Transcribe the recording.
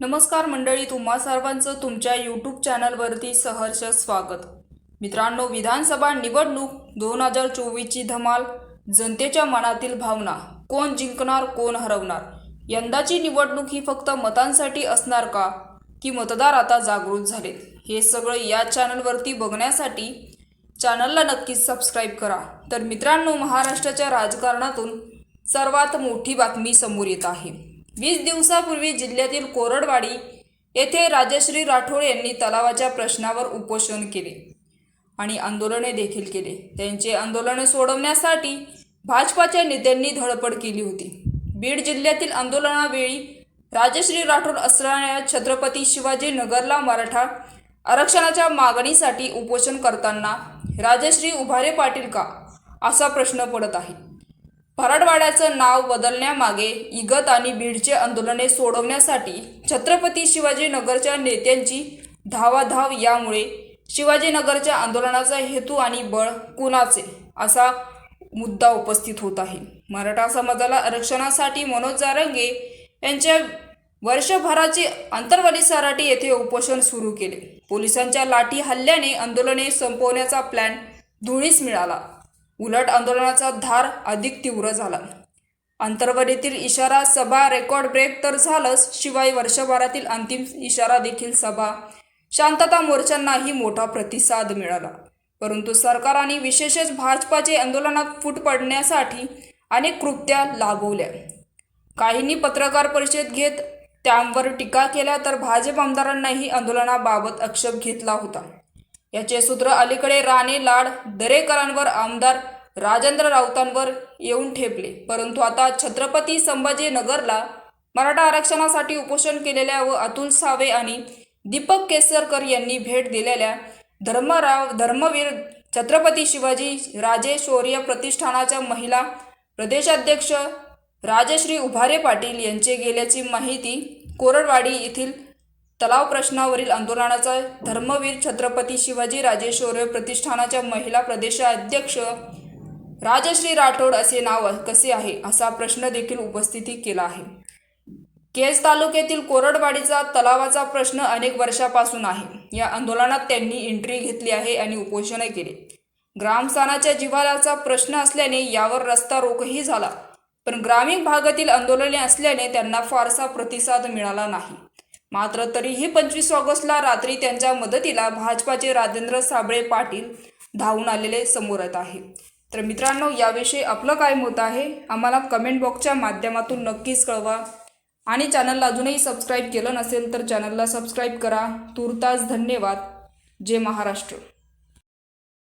नमस्कार मंडळी तुम्हा सर्वांचं तुमच्या यूट्यूब चॅनलवरती सहर्ष स्वागत. मित्रांनो विधानसभा निवडणूक दोन हजार चोवीसची धमाल जनतेच्या मनातील भावना कोण जिंकणार कोण हरवणार? यंदाची निवडणूक ही फक्त मतांसाठी असणार का? की मतदार आता जागृत झालेत? हे सगळं या चॅनलवरती बघण्यासाठी चॅनलला नक्कीच सबस्क्राईब करा. तर मित्रांनो महाराष्ट्राच्या राजकारणातून सर्वात मोठी बातमी समोर येत आहे. वीस दिवसापूर्वी जिल्ह्यातील कोरडवाडी येथे राजश्री राठोड यांनी तलावाच्या प्रश्नावर उपोषण केले आणि आंदोलने देखील केले. त्यांचे आंदोलने सोडवण्यासाठी भाजपाच्या नेत्यांनी धडपड केली होती. बीड जिल्ह्यातील आंदोलनावेळी राजश्री राठोड असणाऱ्या छत्रपती शिवाजी नगरला मराठा आरक्षणाच्या मागणीसाठी उपोषण करताना राजश्री उभारे पाटील का? असा प्रश्न पडत आहे. मराठवाड्याचं नाव बदलण्यामागे इगत आणि बीडचे आंदोलने सोडवण्यासाठी छत्रपती शिवाजीनगरच्या नेत्यांची धावाधाव यामुळे शिवाजीनगरच्या आंदोलनाचा हेतू आणि बळ कुणाचे असा मुद्दा उपस्थित होत आहे. मराठा समाजाला आरक्षणासाठी मनोज जारंगे यांच्या वर्षभराचे अंतरवाली सराटी येथे उपोषण सुरू केले. पोलिसांच्या लाठी हल्ल्याने आंदोलने संपवण्याचा प्लॅन धुळीस मिळाला. उलट आंदोलनाचा धार अधिक तीव्र झाला. अंतर्वलीतील इशारा सभा रेकॉर्ड ब्रेक तर झालंच शिवाय वर्षभरातील अंतिम इशारा देखील सभा शांतता मोर्चांनाही मोठा प्रतिसाद मिळाला. परंतु सरकार आणि विशेषच भाजपाचे आंदोलनात फूट पडण्यासाठी अनेक कृत्या लाभवल्या काहींनी पत्रकार परिषद घेत त्यांवर टीका केल्या तर भाजप आमदारांनाही आंदोलनाबाबत आक्षेप घेतला होता. याचे सूत्र अलीकडे राणे लाड दरेकरांवर आमदार राजेंद्र राऊतांवर येऊन ठेपले. परंतु आता छत्रपती संभाजीनगरला मराठा आरक्षणासाठी उपोषण केलेल्या व अतुल सावे आणि दीपक केसरकर यांनी भेट दिलेल्या धर्मराव धर्मवीर छत्रपती शिवाजी राजे शौर्य प्रतिष्ठानाच्या महिला प्रदेशाध्यक्ष राजश्री उभारे पाटील यांचे गेल्याची माहिती कोरडवाडी येथील तलाव प्रश्नावरील आंदोलनाचा धर्मवीर छत्रपती शिवाजी राजे शौर्य प्रतिष्ठानाच्या महिला प्रदेशाध्यक्ष राजश्री राठोड असे नाव कसे आहे असा प्रश्न देखील उपस्थिती केला आहे. केज तालुक्यातील कोरडवाडीचा तलावाचा प्रश्न अनेक वर्षापासून आहे. या आंदोलनात त्यांनी एंट्री घेतली आहे आणि उपोषण केले. ग्रामस्थानाच्या जिव्हाळ्याचा प्रश्न असल्याने यावर रस्ता रोखही झाला. पण ग्रामीण भागातील आंदोलने असल्याने त्यांना फारसा प्रतिसाद मिळाला नाही. मात्र तरीही पंचवीस ऑगस्टला रात्री त्यांच्या मदतीला भाजपाचे राजेंद्र साबळे पाटील धावून आलेले समोर येत आहे. तर मित्रांनो याविषयी आपलं काय मत आहे? आम्हाला कमेंट बॉक्सच्या माध्यमातून नक्कीच कळवा. आणि चॅनलला अजूनही सबस्क्राईब केलं नसेल तर चॅनलला सबस्क्राईब करा. तुर्तास धन्यवाद. जय महाराष्ट्र.